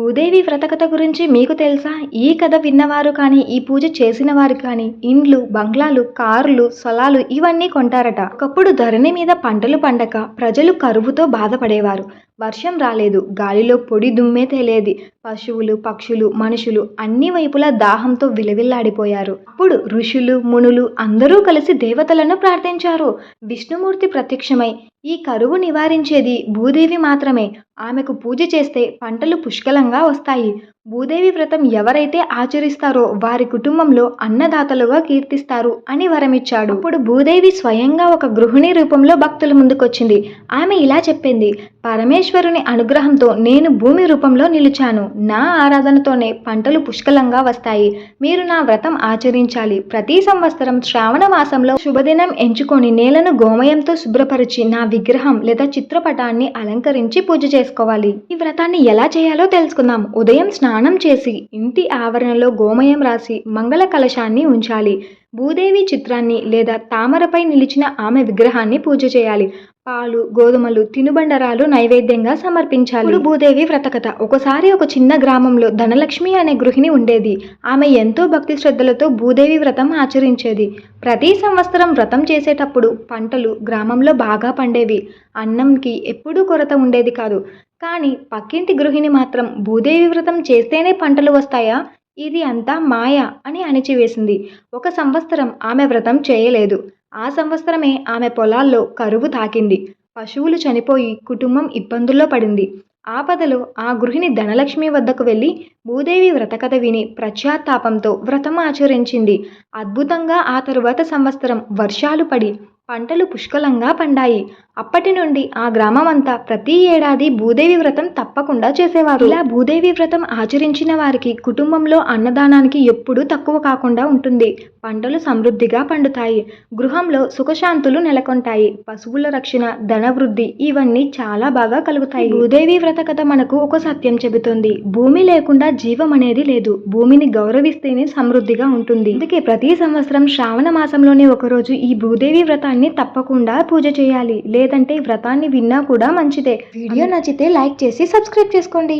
భూదేవి వ్రతకథ గురించి మీకు తెలుసా? ఈ కథ విన్నవారు కానీ ఈ పూజ చేసిన వారు కానీ ఇండ్లు బంగ్లాలు కార్లు స్థలాలు ఇవన్నీ కొంటారట. ఒకప్పుడు ధరణి మీద పంటలు పండక ప్రజలు కరువుతో బాధపడేవారు. వర్షం రాలేదు గాలిలో పొడి దుమ్మే తేలేది. పశువులు పక్షులు మనుషులు అన్ని వైపులా దాహంతో విలవిల్లాడిపోయారు. అప్పుడు ఋషులు మునులు అందరూ కలిసి దేవతలను ప్రార్థించారు. విష్ణుమూర్తి ప్రత్యక్షమై ఈ కరువు నివారించేది భూదేవి మాత్రమే. ఆమెకు పూజ చేస్తే పంటలు పుష్కలంగా వస్తాయి. భూదేవి వ్రతం ఎవరైతే ఆచరిస్తారో వారి కుటుంబంలో అన్నదాతలుగా కీర్తిస్తారు అని వరమిచ్చాడు. ఇప్పుడు భూదేవి స్వయంగా ఒక గృహిణి రూపంలో భక్తుల ముందుకొచ్చింది. ఆమె ఇలా చెప్పింది పరమేశ్వరుని అనుగ్రహంతో నేను భూమి రూపంలో నిలిచాను. నా ఆరాధనతోనే పంటలు పుష్కలంగా వస్తాయి. మీరు నా వ్రతం ఆచరించాలి. ప్రతి సంవత్సరం శ్రావణ మాసంలో శుభదినం ఎంచుకొని నేలను గోమయంతో శుభ్రపరిచి నా విగ్రహం లేదా చిత్రపటాన్ని అలంకరించి పూజ చేసుకోవాలి. ఈ వ్రతాన్ని ఎలా చేయాలో తెలుసుకుందాం. ఉదయం స్నానం చేసి ఇంటి ఆవరణలో గోమయం రాసి మంగళ కలశాన్ని ఉంచాలి. భూదేవి చిత్రాన్ని లేదా తామరపై నిలిచిన ఆమె విగ్రహాన్ని పూజ చేయాలి. పాలు గోధుమలు తినుబండరాలు నైవేద్యంగా సమర్పించాలి. భూదేవి వ్రతకథ. ఒకసారి ఒక చిన్న గ్రామంలో ధనలక్ష్మి అనే గృహిణి ఉండేది. ఆమె ఎంతో భక్తి శ్రద్ధలతో భూదేవి వ్రతం ఆచరించేది. ప్రతి సంవత్సరం వ్రతం చేసేటప్పుడు పంటలు గ్రామంలో బాగా పండేవి. అన్నంకి ఎప్పుడూ కొరత ఉండేది కాదు. కానీ పక్కింటి గృహిణి మాత్రం భూదేవి వ్రతం చేస్తేనే పంటలు వస్తాయా? ఇది అంతా మాయ అని అణిచివేసింది. ఒక సంవత్సరం ఆమె వ్రతం చేయలేదు. ఆ సంవత్సరమే ఆమె పొలాల్లో కరువు తాకింది. పశువులు చనిపోయి కుటుంబం ఇబ్బందుల్లో పడింది. ఆపదలో ఆ గృహిణి ధనలక్ష్మి వద్దకు వెళ్ళి భూదేవి వ్రతకథ విని ప్రత్యాత్తాపంతో వ్రతం ఆచరించింది. అద్భుతంగా ఆ తరువాత సంవత్సరం వర్షాలు పడి పంటలు పుష్కలంగా పండాయి. అప్పటి నుండి ఆ గ్రామం అంతా ప్రతి ఏడాది భూదేవి వ్రతం తప్పకుండా చేసేవారు. ఇలా భూదేవి వ్రతం ఆచరించిన వారికి కుటుంబంలో అన్నదానానికి ఎప్పుడూ తక్కువ కాకుండా ఉంటుంది. పంటలు సమృద్ధిగా పండుతాయి. గృహంలో సుఖశాంతులు నెలకొంటాయి. పశువుల రక్షణ ధనవృద్ధి ఇవన్నీ చాలా బాగా కలుగుతాయి. భూదేవి వ్రత కథ మనకు ఒక సత్యం చెబుతుంది. భూమి లేకుండా జీవం అనేది లేదు. భూమిని గౌరవిస్తేనే సమృద్ధిగా ఉంటుంది. అందుకే ప్రతి సంవత్సరం శ్రావణ మాసంలోనే ఒకరోజు ఈ భూదేవి వ్రతాన్ని తప్పకుండా పూజ చేయాలి. లేదంటే ఈ వ్రతాన్ని విన్నా కూడా మంచిదే. వీడియో నచ్చితే లైక్ చేసి సబ్స్క్రైబ్ చేసుకోండి.